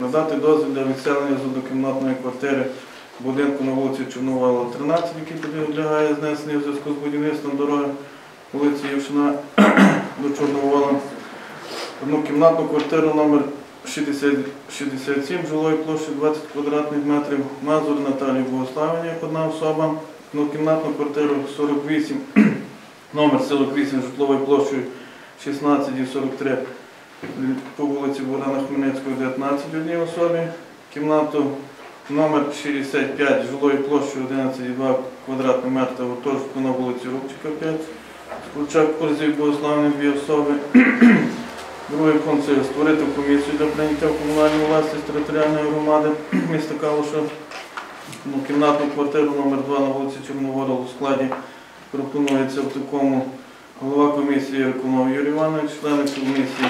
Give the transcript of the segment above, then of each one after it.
Надати дозвіл для відселення з однокімнатної квартири будинку на вулиці Чорновола, 13, який підлягає знесенню в зв'язку з будівництвом дороги вулиці Євшина до Чорновола. Однокімнатну квартиру номер 60 67 жилої площі 20 квадратних метрів. Мазур Наталії Богославені, одна особа. Однокімнатну квартиру 48, номер 48 житловою площею 16 і 43 по вулиці Богдана Хмельницького, 19 одній особі. Кімнату номер 65 жилої площею 11,2 квадратних метри, гуртожитку на вулиці Рубчика 5. Скучак Ользі Богославні дві особи. Другий пункт створити комісію для прийняття в комунальну власність територіальної громади міста Калуша. Ну, кімнатну квартиру номер 2 на вулиці Чорноворол у складі пропонується в такому голова комісії Рекунов Юрій Іванович, члени комісії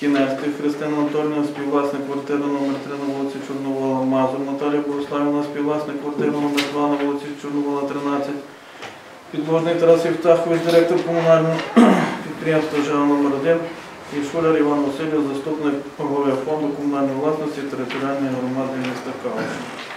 Кінестик Христина Анатольовна, співвласник квартири номер 3 на вулиці Чорновола, Мазур Наталія Богославівна, співвласник квартири номер 2 на вулиці Чорновола, 13. Підложний Тарас Євтахович, директор комунального підприємства ЖА номер 1 і Шуляр Іван Васильович, заступник голови фонду комунальної власності територіальної громади міста Калуша.